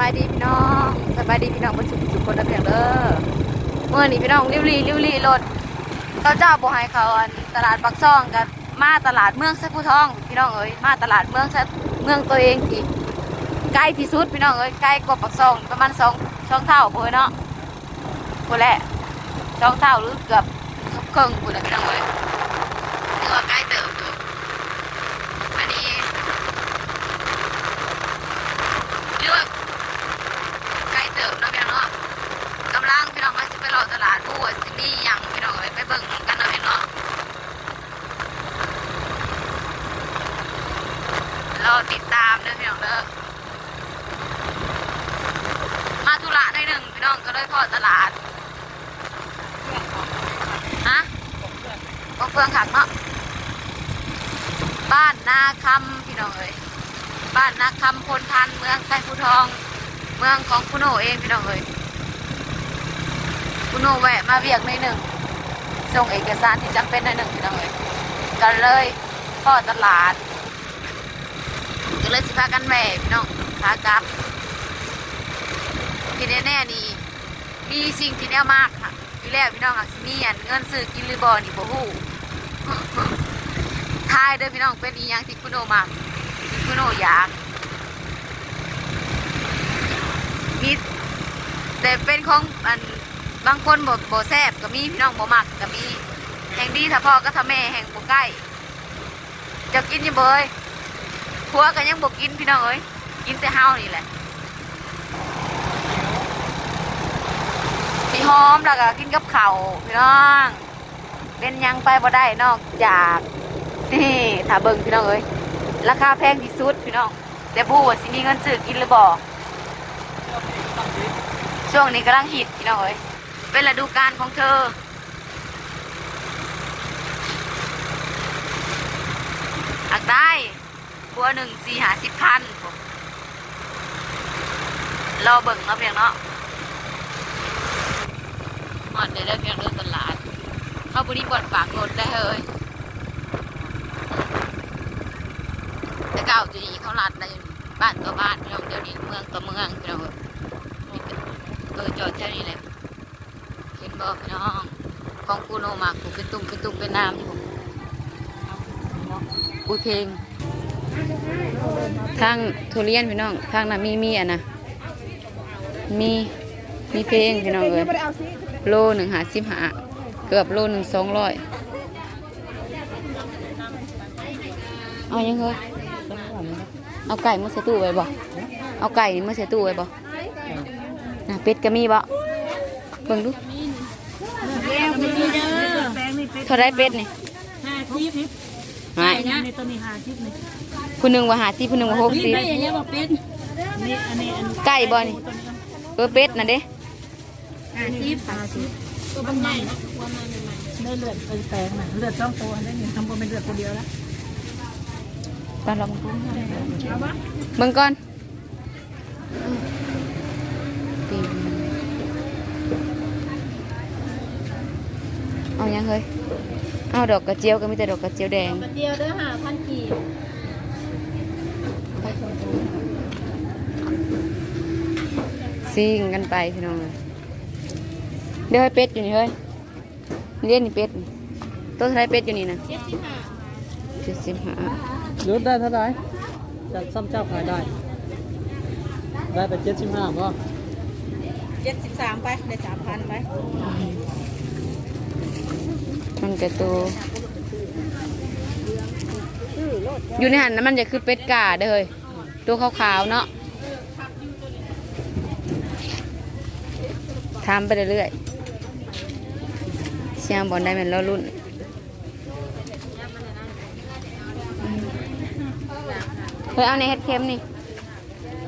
บายดีพี่น้องสบายดีพี่น้องบรรจุสุขคนละเพียงเด้อเมื่อนี้พี่น้องริ้วรีริ้วรีรถเขาเจ้าบ่ให้เขาอันตลาดปักซ่องกันมาตลาดเมืองไซผู้ทอง พี่น้องเอ้ยมาตลาดเมืองไซเมืองตัวเองที่ใกล้ที่สุดพี่น้องเอ้ยใกล้กว่าปักซ่องประมาณสองสองเท่าพุ่นเนาะคนแหละสองเท่าหรือเกือบเกือบครึ่งพุ่นละพี่น้องเอ้ยถือว่าใกล้เติบอยู่อันนี้เลือก ใกล้เติมเนาะพี่น้องเนาะกำลังพี่น้องมาสิไปรอตลาดผู้ว่าสิมีหยังพี่น้องเอ้ยไปเบิ่งกันเนาะพี่น้องรอติดตามเด้อพี่น้องเด้อมาธุระหน่อยหนึ่งพี่น้องก็เลยพอตลาดฮะกองเฟืองขักเนาะบ้านนาคำพี่น้องเอ้ยบ้านนาคำพลพันเมืองไซภูทอง เมืองของคุณโนเองพี่น้องเอ้ยคุณโนแวะมาเวียกในหนึ่งส่งเอกสารที่จำเป็นในหนึ่งพี่น้องเอ้ยกันเลยพ่อตลาดก็เลยสิพากันแหวะพี่น้องพากลับที่แน่ๆนี่มีสิ่งที่แน่มากค่ะที่แรกพี่น้องค่ะมีเงินซื้อกินหรือบอนี่บ่ฮู้ ทายเด้อพี่น้องเป็นอีหยังที่คุณโนมากที่คุณโนอยากมีแต่เป็นของอันบางคนบ่บ่แซบก็มีพี่น้องบ่มักก็มีแห่งดีถ้าพ่อก็ถ้าแม่แห่งบ่ใกล้จะกินยังเบยผัวก็ยังบ่กินพี่น้องเอ้ยกินแต่เฮานี่แหละพี่หอมแล้วก็กินกับข้าวพี่น้อง เป็นยังไปบ่ได้นอกจากนี่ถ้าเบิ่งพี่น้องเอ้ยราคาแพงที่สุดพี่น้องแต่บูว่าสิมีเงินซื้อกินหรือบ่ช่วงนี้กำลังฮิตพี่น้องเอ้ยเป็นฤดูกาลของเธออักได้บัวหนึ่งสี่หาสิบพันผมรอเบิ่งเนาะเพียงเนาะหอดเดี๋ยวเพียงเรื่องตลาด เข้าบุรีบอดฝากรถได้เฮยแต่เก่าจะนี้เขาลัดได้อยู่บ้านต่อบ้านพี่น้องเดี๋ยวนี้เมืองต่อเมืองพี่น้องเอ้ยเอจอดแค่นี้แหละเห็นบอกพี่น้องของกูโนมากูเป็นตุ่มเป็นตุ่มเป็นน้ำอยู่กูเพลงทางทุเรียนพี่น้องทางน่ะมีมีอะนะมีมีเพลงพี่น้องเอ้ยโลหนึ่งหาสิบหา เกือบโลหนึ่งสองร้อยเอายังเฮ้ยเอาไก่มาใส่ตู้ไว้บ่เอาไก่นี่มาใส่ตู้ไว้บ่น่ะเป็ดก็มีบ่เบิ่งดูเท่าไรเป็ดนี่ห้าทิพย์หายนะในตัวนี้ห้าทิพย์นี่ผู้หนึ่งว่าหาสิผู้หนึ่งว่าหกสิไม่อย่างเงี้ยบอกเป็นนี่อันนี้อันไก่บ่นี่เออเป็ดน่ะเด้ห้าทิพย์ห้าทิพย์ ตัวมันใหญ่นะได้เลือดเออแปลงน่ะเลือดสองตัวได้หนึ่งทำบนเป็นเลือดคนเดียวแล้วตอนเราเอาปะเบิ่งก่อนปีนเอายังเฮ้ยเอาดอกกระเจียวก็มีแต่ดอกกระเจียวแดงกระเดียวเด้อห้าพันกีบซิ่งกันไปพี่น้องเลย เดี๋ยวให้เป็ดอยู่นี่เฮ้ยเลี้ยงนี่เป็ดนี่ตัวเท่าไรเป็ดอยู่นี่นะเจ็ดสิบห้าเจ็ดสิบห้าลดได้เท่าไหร่จัดซ้ำเจ้าขายได้ ได้ไปเจ็ดสิบห้าป่ะเจ็ดสิบสามไปได้สามพันไปมันกระตัวอยู่ในหันนั้นมันจะคือเป็ดกาเด้อเฮ้ยตัวขาวๆเนาะทำไปเรื่อยๆ เชียงบอลได้เป็นล้อรุ่นเฮ้ยเอาในเฮ็ดเค็มนี่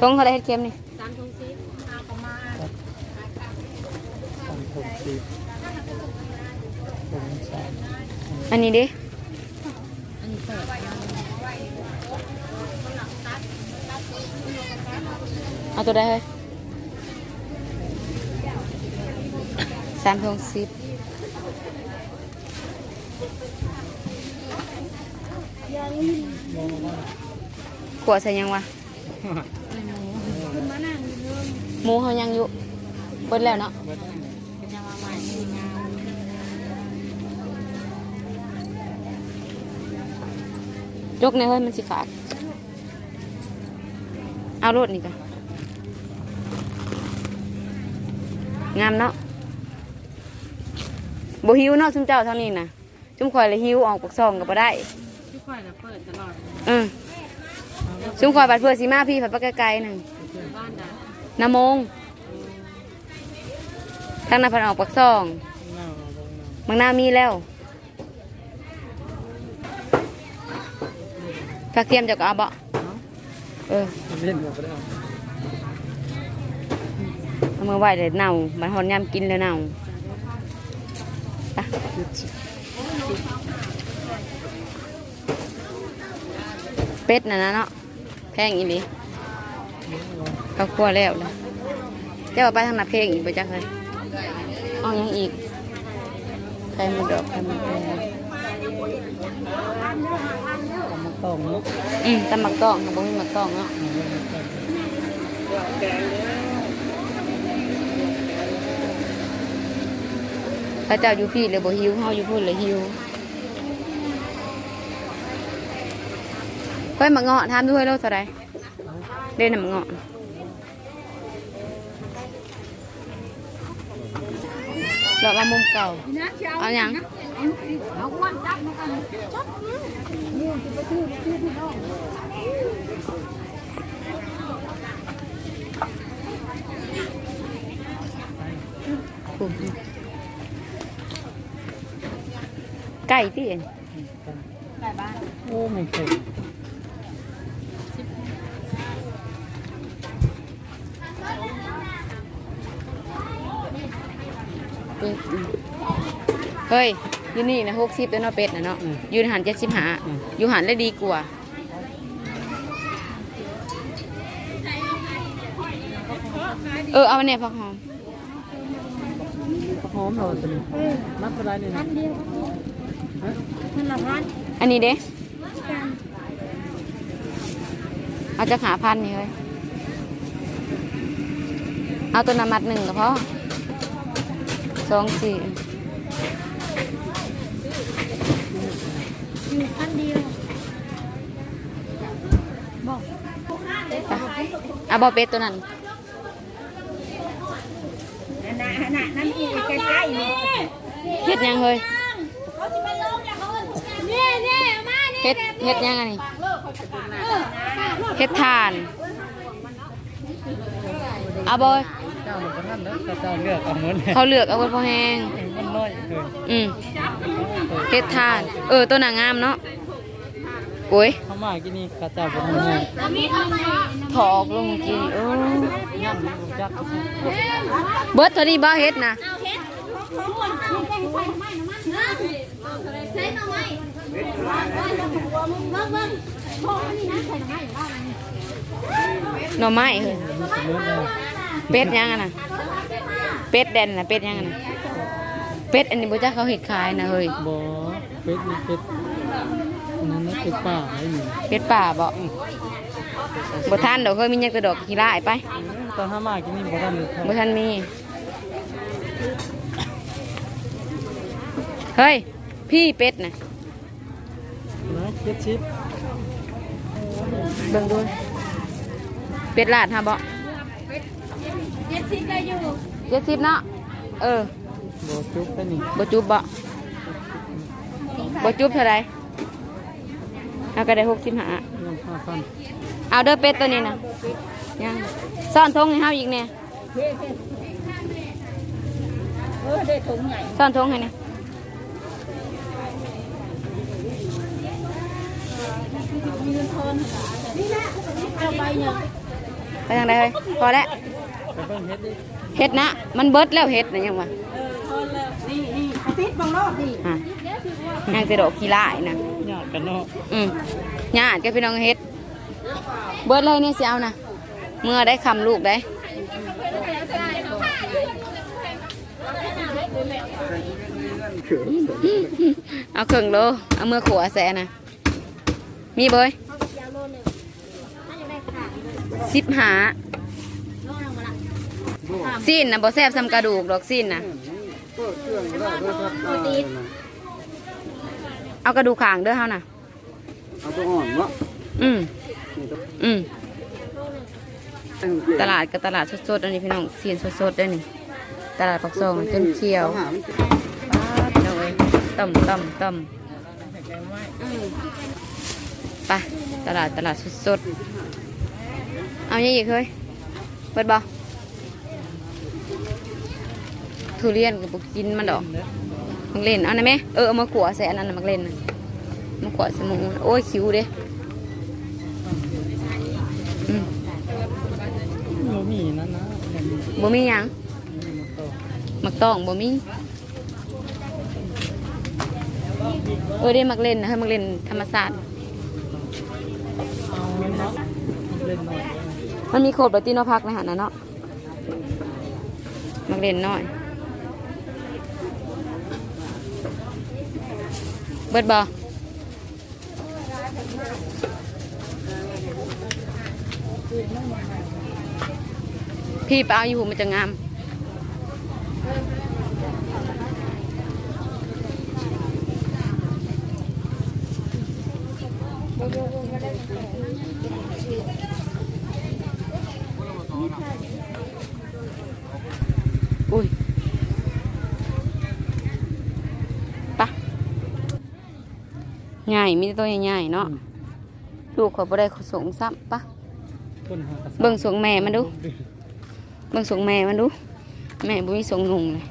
ทงเขาได้เฮ็ดเค็มนี่ สามทงซีห้าประมาณสองหกสิบหกสามอันนี้ดิอันนี้เปิดเอาตัวได้เฮ้ยสามทงสิบขวดใส่ยังวะขึ้นมานั่งเหมูเขายังอยู่เบิดแล้วเนาะเป็นยังมาใหม่มีงามยกในเฮ้ยมันสิขาด เอารถนี่กันงามเนาะ บ่หิวเนาะชุมเจ้าเท่านี้นะชุมคอยเลยหิวออกปากซองก็บ่ได้ทุกคนจะเปิดตลอดอืมชุมคอยบัดเพื่อสีมาพี่ผัดปลาไกลๆหนึ่งบ้านใดน้ำมงทางนาพันออกปากซองบางหน้ามีแล้วผักเทียมจะก็เอาบ่เออเล่นกับไปแล้วเอามือไหวเลยเน่ามันหอนยำกินแล้วเน่า ไปเป็ดน่ะนะเนาะแพงอีหลีเขาคั่วแล้วเลยเจ้าเอาไปทางหน้าเพลงอีกไปจักเลยเอาหยังอีกไข่มันดอกไข่มันแดงมันต้องลุกอืมแต่มักต้องค่ะบ่มีมักต้องเนาะ พระเจ้าอยู่พี่เลยบ่หิวเฮาอยู่พุ่นเลยหิวเฮ้ยมักเงาะทำด้วยโลเท่าไหร่เล่นน่ะมักเงาะเรามามุมเก่าเอาหยังเอาอ้วนจับมากันจับ ไก่ที่เห็นไก่บ้านโอ้ไม่เคยเป็ดอืมเฮ้ยอยู่นี่นะหกสิบแล้วเนาะเป็ดนะเนาะอยูในหันเจ็ดสิบหาอยู่หันได้ดีกว่าเออเอาเนี่ยพักหอมหอมเราตัวนี้นับอะไรนี่นะ มันละพันอันนี้เด้เอาจะหาพันนี่เลย เอาตัวน้ำมัดหนึ่งก็พอสองสี่อยู่พันเดียวบอกไปเอาบอเป็ดตัวนั้นน่ะน่ะนั่นที่ใกล้ๆนี่เฮ็ดยังเฮ้ย เฮ็ดเฮ็ดยังไงนี่เฮ็ดทานเอาบอยเจ้ามันก็ท่านนะเจ้าเลือกเอาเงินเขาเลือกเอาไว้พอแห้งมันน้อยเลยอืมเฮ็ดทาน เออตัวหนางงามเนาะโอ้ยเข้ามากินนี่ข้าเจ้าเป็นยังไงถอกลงกินเออย่ำนี่ผมจักเบิดตัวนี้บ่เฮ็ดนะใช้หน่อไม้เบิ้งเบิ้งพ่อนี่นะใส่ หน่อไม้อยู่บ้านหน่อไม้เฮ้ยมีเสมอเลยเป็ดยังอะน่ะเป็ดแดนน่ะเป็ดยังอะน่ะเป็ดอันนี้บ่จักเขาเฮ็ดขายนะเฮ้ยบ่เป็ดนี่เป็ดนั่นนะเป็ดป่าไอ้นี่เป็ดป่าบ่บ่ทันดอกเฮ้ยมีหยังแต่ดอกขี้ร้ายไปตอนห้ามากินนี่บ่ทันเลยครับบ่ทันมีเฮ้ยพี่เป็ดน่ะนะ เจ็ดชิปเบิ่งดูเป็ดลาดฮะบ่เจ็ดสิบก็อยู่เจ็ดสิบเนาะเออบ่จุ๊บไปนี่บ่จุบบ่บ่จุบเท่าไรเอาก็ได้หกสิบห้ายังห้าพันเอาเด้อเป็ดตัวนี้นะยังซ่อนทงให้เฮาอีกเนี่ยเออได้ถุงใหญ่ซ่อนทงให้เนี่ย เอา ไปเนี่ยไปทางใดเฮ้ยพอแล้วไปเบิ่งเฮ็ดดิเฮ็ดนะ มันเบิดแล้วเฮ็ดนะยังวะเออทนแล้วนี่นี่ติดบังรอบนี่อะยังจะดอกขี้ร้ายนะญาติกันเนาะอืมญาติกับพี่น้องเฮ็ด เบิดเลยนี่สิเอานะเมื่อได้คำลูกได้เอาครึ่งโล เอาเมื่อขัวแสนะ มีเบยสิบหาซีนนะบ่แซ่บซ้ำกระดูกดอกซีนนะก็เครื่องได้ด้วยครับตาเลยนะเอากระดูกขางเด้อเฮาน่ะเอาตัวอ่อนวะอืมนี่ตัวอืมแป้งเกลือตลาดกับตลาดสดๆอันนี้พี่น้องซีนสดๆเด้อนี่ตลาดปักซองต้นเขียวอาหารมันป๊าดพี่น้องเอ้ยต่ำต่ำต่ำ ไปตลาดตลาดสดๆ เอาอย่างอีกเฮ้ยเปิดบ่ทุเรียนกับบุกินมันดอกมักเล่นเอาหน่อยไหมเออเอามาขวใส่อันนั้นน่ะมักเล่นน่ะมาขวใส่หมูโอ้ยคิวเด้อืมโมมีนั่นนะบ่มีหยังมักต้องบ่มีเออได้มักเล่นนะเฮ้ยมักเล่นธรรมศาสตร์ เอาเนาะเล่นหน่อย มันมีโคดบัตติโนพักนะฮะนะเนาะมักเล่นน้อย เบิดบอพี่ไปเอาอยู่มันจะงาม อุ้ยปะใหญ่มีแต่ตัวใหญ่ๆเนาะลูกเขาบ่ได้เขาสงซ้ำปะคนหากระเบิ่งสวงแม่มันดู เบิ่งสวงแม่มันดู แม่บ่มีสวงนุ่งเลย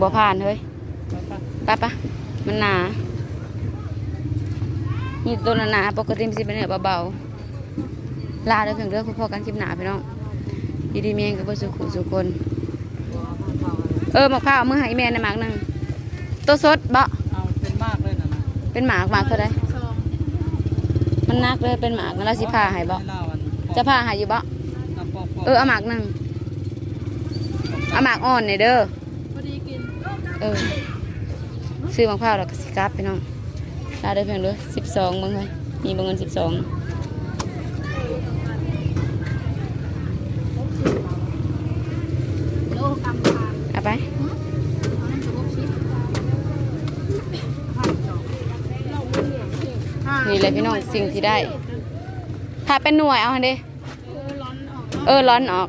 บ่ผ่านเฮ้ยไปปะมันหนา มีตัวหนาๆปกติมันสิเป็นเนื้อเบาๆลาเด้อเพียงเด้อพอๆกันคลิปหนาพี่น้องอยู่ดีเมียงกับบ่สุขุสุคนเออมะพร้าวเอามือให้แม่ในหมากหนึงตัวสดบ่เอาเป็นมากเลยนะนะเป็นหมากหมากเท่าไรมันนักเลยเป็นหมากนั่นเราสิพาให้บ่เล่าอันจะพาให้อยู่บ่น้ำปอกๆเออเอาหมากหนึ่งเอาหมากอ่อนเนี่ยเด้อเออซื้อมะพร้าวแล้วก็สิกลับพี่น้องลาเด้อเพียงเด้อสิบสองมึงเลยมีเบงเงินสิบสองเอาไปนี่เลยพี่น้องสิ่งที่ได้ ถ้าเป็นหน่วยเอาเด้เออร้อนออก